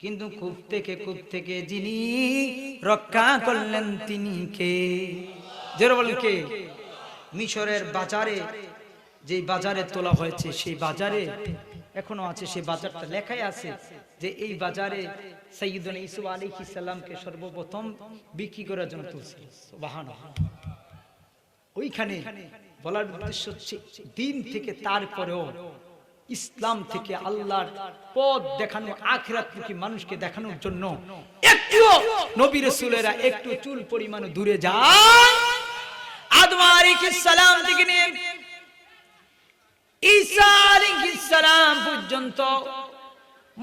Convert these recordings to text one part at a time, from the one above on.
কিন্তু কূপ থেকে কূপ থেকে যিনি রক্ষা করলেন তিনি কে? বলেন কে? মিশরের বাজারে, যেই বাজারে তোলা হয়েছে, সেই বাজারে এখনও আছে সেই বাজারটা। লেখাই আছে যে এই বাজারে সৈয়দন ইসু আলী সাল্লামকে সর্বপ্রথম বিক্রি করার জন্য তুলছিল সুবহানাল্লাহ। ওইখানে বলার উদ্দেশ্য হচ্ছে দিন থেকে তারপরেও ইসলাম থেকে আল্লাহর পথ দেখানো, আখেরাতমুখী মানুষকে দেখানোর জন্য একটু নবী রাসূলেরা একটু চুল পরিমাণ দূরে যায়। আদম আলাইহিস সালাম থেকে নিয়ে ঈসা আলাইহিস সালাম পর্যন্ত,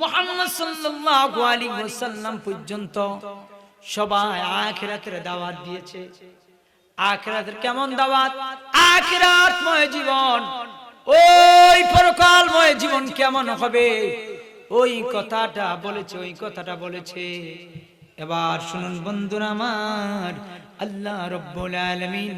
মুহাম্মদ সাল্লাল্লাহু আলাইহি ওয়াসাল্লাম পর্যন্ত সবাই আখিরাতের দাওয়াত দিয়েছে। আখিরাতের কেমন দাওয়াত? আখিরাতময় জীবন, ওই পরকালময় জীবন কেমন হবে? ওই কথাটা বলেছে, ওই কথাটা বলেছে। এবার শুনুন বন্ধুরা আমার, আল্লাহ রব্বুল আলামিন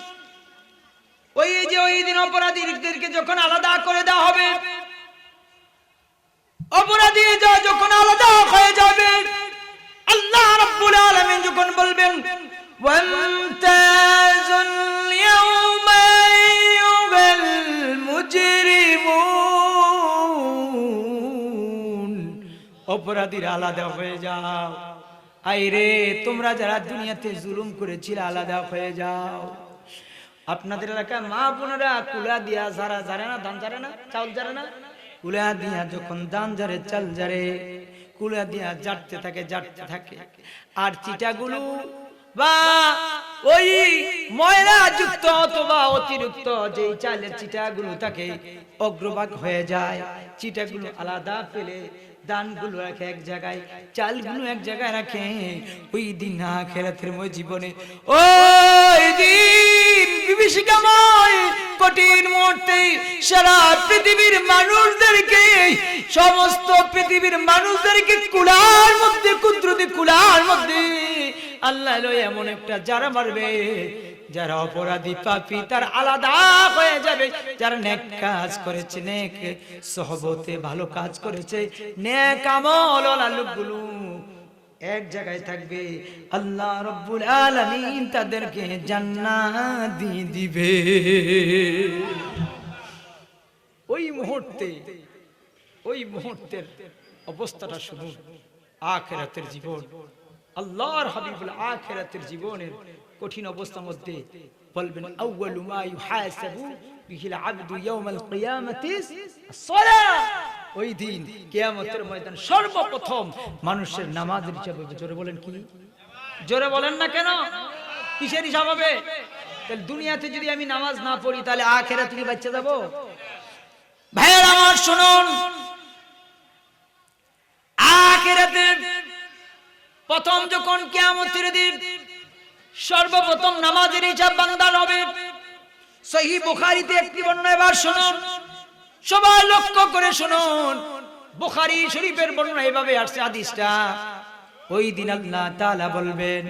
ওই যে ওই দিন অপরাধীদেরকে যখন আলাদা করে দেওয়া হবে অপরাধী যখন আলাদা হয়ে যাবে, আল্লাহ রাব্বুল আলামিন যখন বলবেন আলাদা হয়ে যাও। আইরে, তোমরা যারা দুনিয়াতে জুলুম করেছিলে, আলাদা হয়ে যাও। আপনাদের এলাকায় মা বোনেরা কুলা দিয়া যারা জারে না, ধান জারে না, চাউল জারে না? কুলা দিয়া যখন ধান জারে চাল জারে কুলা দিয়া জাটতে থাকে জাটতে থাকে। আর চিটাগুলো বা ওই ময়লা যুক্ত অথবা অতিরিক্ত যেই চালের চিটাগুলো থাকে, অগ্রভাগ হয়ে যায়। চিটাগুলো আলাদা ফেলে দানগুলো রাখে এক জায়গায়, চালগুলো এক জায়গায় রাখে। ওই দিন না খেরাতের ময় জীবনে, ওই দিন বিভীষিকাময়, কঠিন মুহূর্তে সারা পৃথিবীর মানুষদেরকে, সমস্ত পৃথিবীর মানুষদেরকে কুলার মধ্যে কুলার মধ্যে আল্লাহ এমন একটা যারা মারবে, যারা অপরাধী পাপী, তার আলাদা হয়ে যাবে, যারা নেক কাজ করেছে, নেক সহবতে ভালো কাজ করেছে, নেক আমল লোকগুলো এক জায়গায় থাকবে, আল্লাহ রব্বুল আলামিন তাদেরকে জান্নাত দিয়ে দিবে। ওই মুহূর্তে, ওই মুহূর্তের অবস্থাটা শুধু আখেরাতের জীবন। আল্লাহর হাবিবুল আখেরাতের জীবনের কঠিন অবস্থার মধ্যে বলবেন, আউয়ালু মা ইউহাসাবু বিহিল আবদু ইয়াউমাল কিয়ামাতি as-সালাহ ওই দিন কিয়ামতের ময়দান সর্বপ্রথম মানুষের নামাজের হিসাব হবে জোরে বলেন কি? জোরে বলেন না কেন? কিসের হিসাব হবে? তাহলে দুনিয়াতে যদি আমি নামাজ না পড়ি, তাহলে আখেরাতে কি বাচ্চা যাব? ভাইয়ের আমার শুনুন। প্রথম যখন কিয়ামতের দিন সর্বপ্রথম নামাজের হিসাব বান্দার হবে। সহি বুখারীতে একটি বর্ণনা এবার শুনুন। সবাই লক্ষ্য করে শুনুন। বুখারী শরীফের বর্ণনা এভাবে আসছে, হাদিসটা। ওই দিন আল্লাহ তাআলা বলবেন,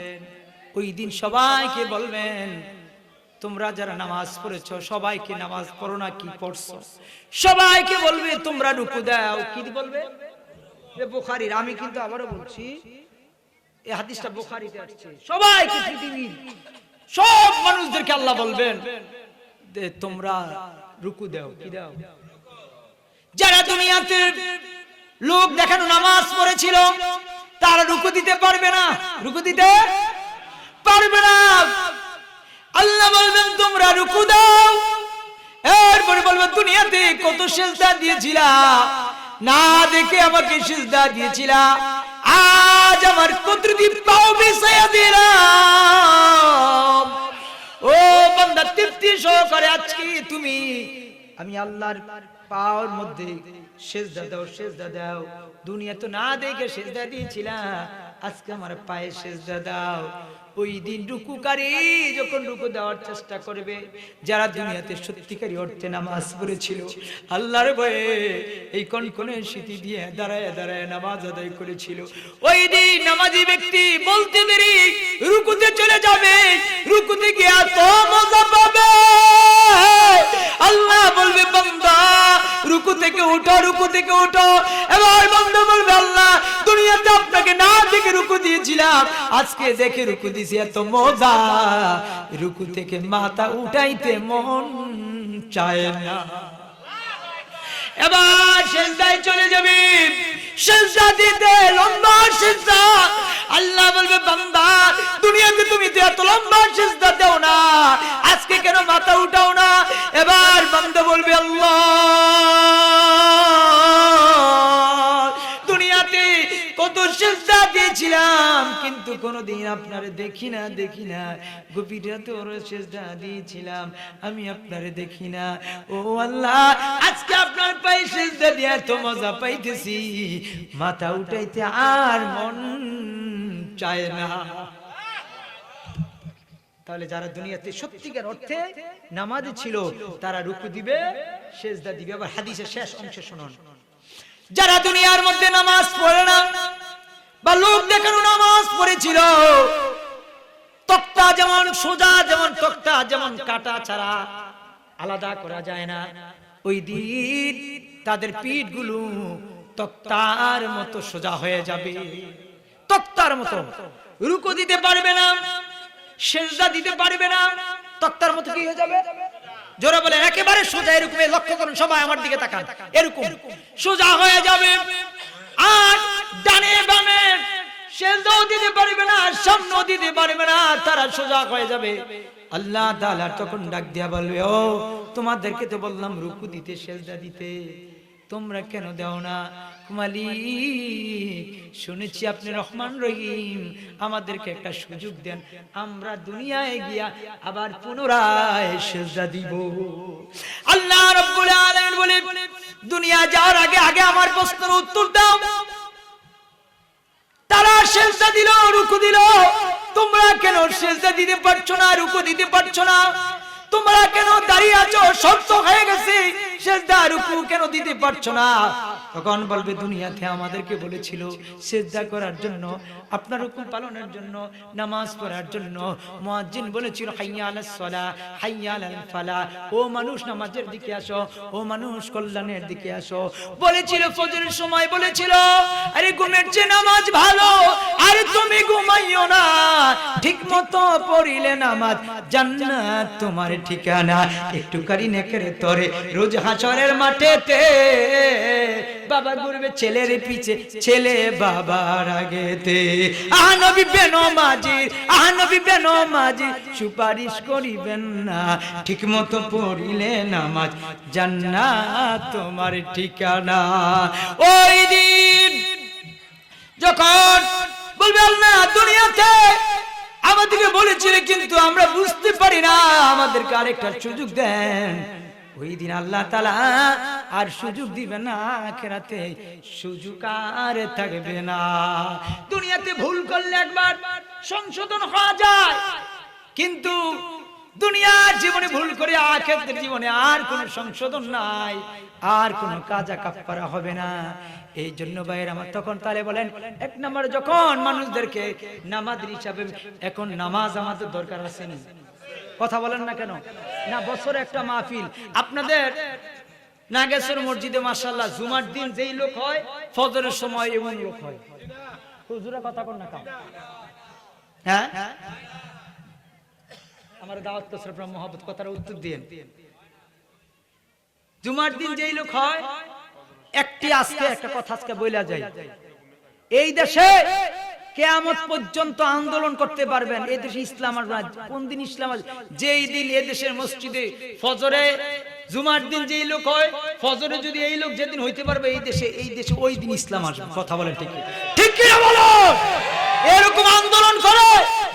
ওই দিন সবাইকে বলবেন, তোমরা যারা নামাজ পড়েছো, সবাইকে নামাজ পড়ো না, কি পড়ছো? সবাইকে বলবে, তোমরা রুকু দাও। কি বলবে? বুখারীর, আমি কিন্তু আবারও বলছি এই হাদিসটা বুখারীতে আসছে। সবাইকে পৃথিবীর সব মানুষদেরকে আল্লাহ বলবেন তোমরা রুকু দাও। কি দাও? যারা দুনিয়াতে লোক দেখানো নামাজ পড়েছিল, তারা রুকু দিতে পারবে না। রুকু দিতে পারবে না। আল্লাহ বলবেন, তোমরা রুকু দাও। এরপরে বলবেন, দুনিয়াতে কত সেজদা দিয়েছিলা? না দেখে আমাকে সেজদা দিয়েছিলা। আজ আমার কুদরতি পাও বিছায়া দিলাম। ও সহকারে আজকে আমি আল্লাহর পাওয়ার মধ্যে সেজদা দাও সেজদা দাও। দুনিয়া তো না দেখে সেজদা দিয়েছিলাম আজকে আমার পায়ে সেজদা দাও। ওই দিন রুকুকারী যখন রুকু দেওয়ার চেষ্টা করবে, যারা দুনিয়াতে সত্যিকারী অর্থে নামাজ পড়েছিল, আল্লাহর ভয়ে এই কনকনে স্মৃতি দিয়ে দাঁড়ায় দাঁড়ায় নামাজ আদায় করেছিল। ওই দিন নামাজি ব্যক্তি বলতে দেরি, রুকুতে চলে যাবে, রুকুতে গিয়ে এত আজকে দেখে রুকু দিয়েছি এত মজা। রুকু থেকে মাথা উঠাইতে মন চায় না। এবার সেজদায় চলে সেজদা দিতে লম্বা সেজদা। আল্লাহ বলবে, বান্দা, দুনিয়াতে তুমি তো এত লম্বা সেজদা দাও না। আজকে কেন মাথা উঠাও না? এবার বান্দা বলবে, আল্লাহ। দিয়েছিলাম, কিন্তু কোনোদিন আপনারে দেখি না দেখি না। দিয়েছিলাম, আমি আপনারে দেখি না। ও আল্লাহ, আজকে আপনার দিয়া তো মজা পাইতেছি। মাথা উঠাইতে আর মন চায় না। তাহলে যারা দুনিয়াতে সত্যিকার অর্থে নামাজ ছিল, তারা রুকু দিবে, সেজদা দিবে। আবার হাদিসের শেষ অংশে শুনুন। যারা দুনিয়ার মধ্যে নামাজ পড়ে না বা লোক দেখানো নামাজ পড়েছিল। তক্তা যেমন সোজা, যেমন তক্তা, যেমন কাটা ছাড়া আলাদা করা যায় না। ওই দিন তাদের পিঠগুলো তক্তার মতো সোজা হয়ে যাবে। তক্তার মতো। রুকু দিতে পারবে না, সেজদা দিতে পারবে না, তক্তার মতো কি হয়ে যাবে? জোরে বলে, একেবারে সোজা, এরকম লক্ষ্য করুন, সবাই আমার দিকে তাকান, এরকম। সোজা হয়ে যাবে। আর শুনেছি আপনি রহমান রহিম। আমাদেরকে একটা সুযোগ দেন। আমরা দুনিয়ায় গিয়া আবার পুনরায় সেজদা দিব। আল্লাহ বলে, দুনিয়া যাওয়ার আগে আগে আমার প্রশ্নের উত্তর দাও। সেজদা দিল, রুকু দিল। তোমরা কেন সেজদা দিতে পারছ না, রুকু দিতে পারছ না? তোমরা কেন দাঁড়িয়ে আছো? শক্ত হয়ে গেছে। সেজদা রুকু কেন দিতে পারছ না? তখন বলবে, দুনিয়াতে আমাদেরকে বলেছিল সেজদা করার জন্য, আপনার হুকুম পালনের জন্য, নামাজ পড়ার জন্য। মুয়াজ্জিন বলেছিল, হাইয়া আলাস সালা, হাইয়া আলাল ফালা। ও মানুষ, নামাজের দিকে আসো। ও মানুষ, কল্যাণের দিকে আসো। বলেছিল, ফজরের সময় বলেছিল, আরে, ঘুমের চেয়ে নামাজ ভালো। আর তুমি ঘুমাইও না। ঠিক মতো পড়িলে নামাজ। জান্নাত তোমার ঠিকানা। একটু কারি নেকের তরে রোজ হাসরের মাঠেতে বাবা ঘুরবে ছেলের পিছে, ছেলে বাবার আগেতে। আহ নবী বেনো মাঝি, আহ নবী বেনো মাঝি, সুপারিশ করিবেন না ঠিক মতো পড়িলে নামাজ। জান্নাত তোমার ঠিকানা। ওই দিন যখন বলবে আল্লাহ, দুনিয়াতে আমাদেরকে বলেছিল, কিন্তু আমরা বুঝতে পারি না, আমাদেরকে আরেকটা সুযোগ দেন। ওই দিন আল্লাহ তালা আর সুযোগ দিবে না আখেরাতে। সুযোগ আর থাকবে না। দুনিয়াতে ভুল করলে একবার সংশোধন হওয়া যায়। কিন্তু দুনিয়ার জীবনে ভুল করে আখেরাতের জীবনে আর কোনো সংশোধন নাই, আর কোনো কাজা কাপড়া হবে না। এই জন্য ভাইয়ের আমার তখন তাহলে বলেন, এক নম্বর যখন মানুষদেরকে নামাজ হিসাবে, এখন নামাজ আমাদের দরকার আছে কথা বলেন না কেন? না, বছরে একটা মাহফিল। আপনাদের নাগেশ্বর মসজিদে মাসাল্লাহ জুমার দিন যেই লোক হয়, ফজরের সময় এমন লোক হয়। কথা কর না কাম হ্যাঁ? আমার দাওয়াত তো কথার উত্তর দিয়েন। জুমার দিন যেই লোক হয়, একটি আজকে একটা কথা আজকে বইলা যায়। এই দেশে কেয়ামত পর্যন্ত আন্দোলন করতে পারবেন এই দেশে ইসলাম আর কোন দিন ইসলাম যেই দিন এই দেশের মসজিদে ফজরে, জুমার দিন যেই লোক হয়, ফজরে যদি এই লোক যেদিন হইতে পারবে এই দেশে এই দেশে ওই দিন ইসলাম আসবে। কথা বলেন ঠিক? ঠিক কিনা বলো? এরকম আন্দোলন করে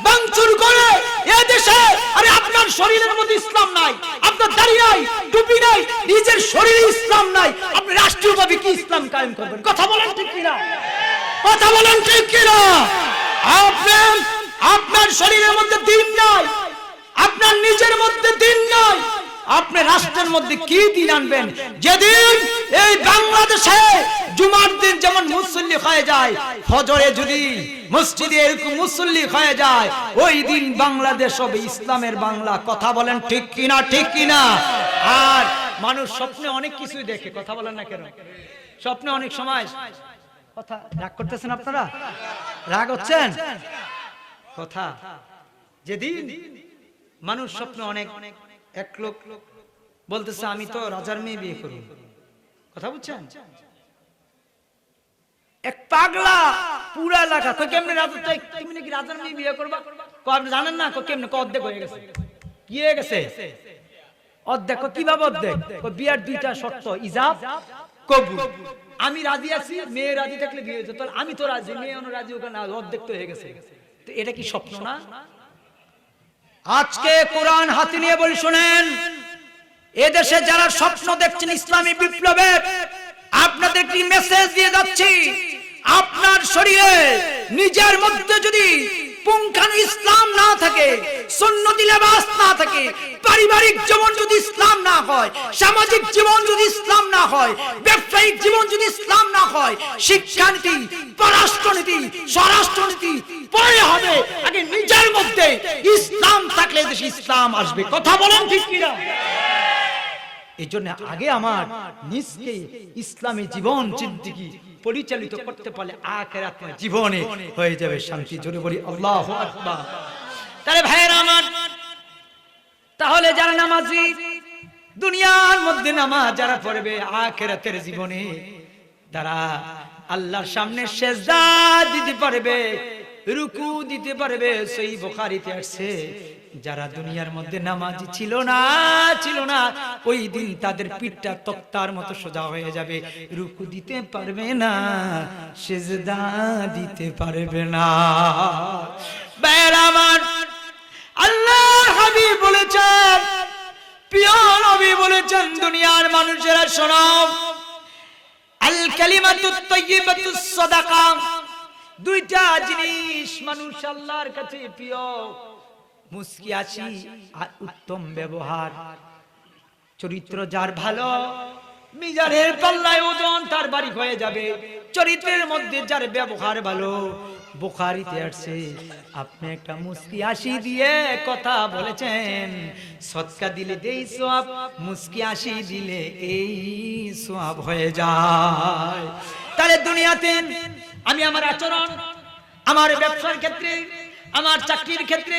বাংচুর করে এ দেশে, আরে আপনার শরীরের মধ্যে ইসলাম নাই, আপনার দাড়ি নাই, টুপি নাই, নিজের শরীরে ইসলাম নাই, আপনি রাষ্ট্রীয়ভাবে কি ইসলাম কায়েম করবেন? কথা বলেন ঠিক কিনা? কথা বলেন ঠিক কিনা? আপনার আপনার শরীরের মধ্যে দিন নাই। আপনার নিজের মধ্যে দিন নাই। আপনি রাষ্ট্রের মধ্যে কি দিন আনবেন? যেদিন এই বাংলাদেশে জুমার দিন যেমন মুসল্লি হয়ে যায়, ফজরে যদি মসজিদে এরকম মুসল্লি হয়ে যায়, ওই দিন বাংলাদেশ হবে ইসলামের বাংলা। কথা বলেন ঠিক কিনা ঠিক কিনা? আর মানুষ স্বপ্নে অনেক কিছুই দেখে, কথা বলেন না কেন? স্বপ্নে অনেক সময় রাগ করতেছেন আপনারা? রাগ হচ্ছেন? কথা। যেদিন মানুষ স্বপ্ন অনেক এক লোক বলতেছে, আমি তো রাজার মেয়ে বিয়ে করব। কথা বুঝছেন? এক পাগলা পুরা এলাকা কই কেমনে রাজা তো তুমি নাকি রাজার মেয়ে বিয়ে করবা? কো আপনি জানেন না কো কেমনে কো অর্ধেক হয়ে গেছে। কি হয়ে গেছে? অর্ধেক কীভাবে অর্ধেক? বিয়ার দুইটা শর্ত, ইজাব কবুল। আমি রাজি আছি, মেয়ে রাজি থাকলে বিয়ে হয়েছে। তাহলে আমি তো রাজি, মেয়ে অন্য রাজি, ওখানে অর্ধেক তো হয়ে গেছে। তো এটা কি স্বপ্ন না? আজকে কোরআন হাতে নিয়ে বলি, শুনেন, এদেশে যারা স্বপ্ন দেখছেন ইসলামী বিপ্লবের আপনাদের কি মেসেজ দিয়ে যাচ্ছি। আপনার শরীরে, নিজের মধ্যে যদি ইসলাম না থাকে, সুন্নতি লেবাস না থাকে, পারিবারিক জীবন যদি ইসলাম না হয়, সামাজিক জীবন যদি ইসলাম না হয়, ব্যবসায়িক জীবন যদি ইসলাম না হয়, শিক্ষানীতি, পররাষ্ট্রনীতি, স্বরাষ্ট্রনীতি, পরে হবে, আগে নিজের মধ্যে ইসলাম থাকলে দেশে ইসলাম আসবে। কথা বলেন ঠিক কিনা? এই জন্য আগে আমার নিজকে ইসলামী জীবন জিন্দিগি পরিচালিত করতে পারলে আখেরাত জীবনে হয়ে যাবে শান্তি। জোরে বলি আল্লাহু আকবার। তাহলে ভাইয়েরা আমার তাহলে যারা নামাজি দুনিয়ার মধ্যে নামাজ যারা পড়বে আখেরাতের জীবনে তারা আল্লাহর সামনে সেজদা দিতে পারবে রুকু দিতে পারবে। সেই বোখারিতে আসছে যারা দুনিয়ার মধ্যে নামাজি ছিল না ছিল না, ওই দিন তাদের পিঠটা তক্তার মতো সোজা হয়ে যাবে। রুকু দিতে পারবে না, সেজদা দিতে পারবে না। আল্লাহ হাবিব বলেছেন, প্রিয় নবী বলেছেন, দুনিয়ার মানুষেরা শোনো, আল কালিমাতু তাইয়্যিবাতু সাদাকা, দুইটা জিনিস মানুষ আল্লাহর কাছে প্রিয়। মুস্কি আছি, আর উত্তম ব্যবহার। চরিত্র যার ভালো, মিজানের পাল্লায় ওজন তার বাড়ি হয়ে যাবে। চরিত্রের মধ্যে যার ব্যবহার ভালো, বুখারিতে আসছে, আপনি একটা মুস্কি আসি দিয়ে কথা বলেছেন। সৎকা দিলে দেই সোয়াব মুস্কি আসি দিলে এই সব হয়ে যায়। তাহলে দুনিয়াতে আমি আমার আচরণ, আমার ব্যবসার ক্ষেত্রে, আমার চাকরির ক্ষেত্রে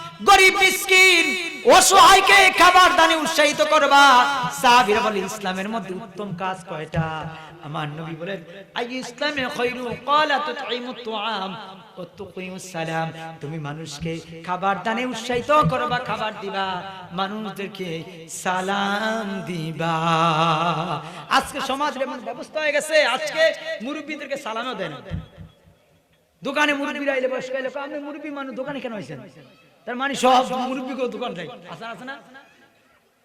গরিব, মিসকিন, অসহায়কে খাবার দানে উৎসাহিত করবা। সাহাবীরা বলে ইসলামের মধ্যে উত্তম কাজ কয়টা? আমার নবী বলেন আই ইসলামে খৈরু ক্বালা তুতঈমুত তুআম সালাম। তুমি মানুষকে খাবার দানে উৎসাহিত করবা, খাবার দিবা, মানুষদেরকে সালাম দিবা। আজকে সমাজের এমন ব্যবস্থা হয়ে গেছে, আজকে মুরব্বীদেরকে সালামও দেন দোকানে মুরব্বীরা এলে বয়স্ক এলে আপনি মুরব্বী মানুষ, দোকানে কেন হয়েছেন তার মানে সব মুরব্বীকে দোকান নাই আছে আছে না?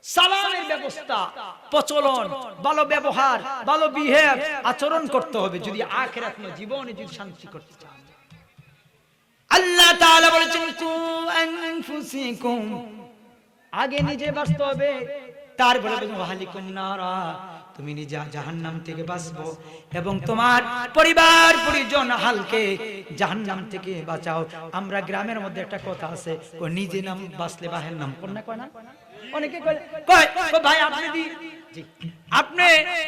সালামের ব্যবস্থা, প্রচলন, ভালো ব্যবহার, ভালো বিহেভ আচরণ করতে হবে যদি আখেরাত জীবনে যদি শান্তি করতে চান। আল্লাহ তাআলা বলেছেন, কু আনফুসিকুম। আগে নিজে বাঁচতে হবে, তারপরে বলবেন ওয়াহালিকুম নারা। তুমি নিজে জাহান্নাম থেকে বাঁচবো এবং তোমার পরিবার, পরিজন, হালকে জাহান্নাম থেকে বাঁচাও। আমরা গ্রামের মধ্যে একটা কথা আছে নিজে নাম বাঁচলে বাহের নাম। কন্যা কয় না? অনেকে কয় ভাই, আপনি আপনি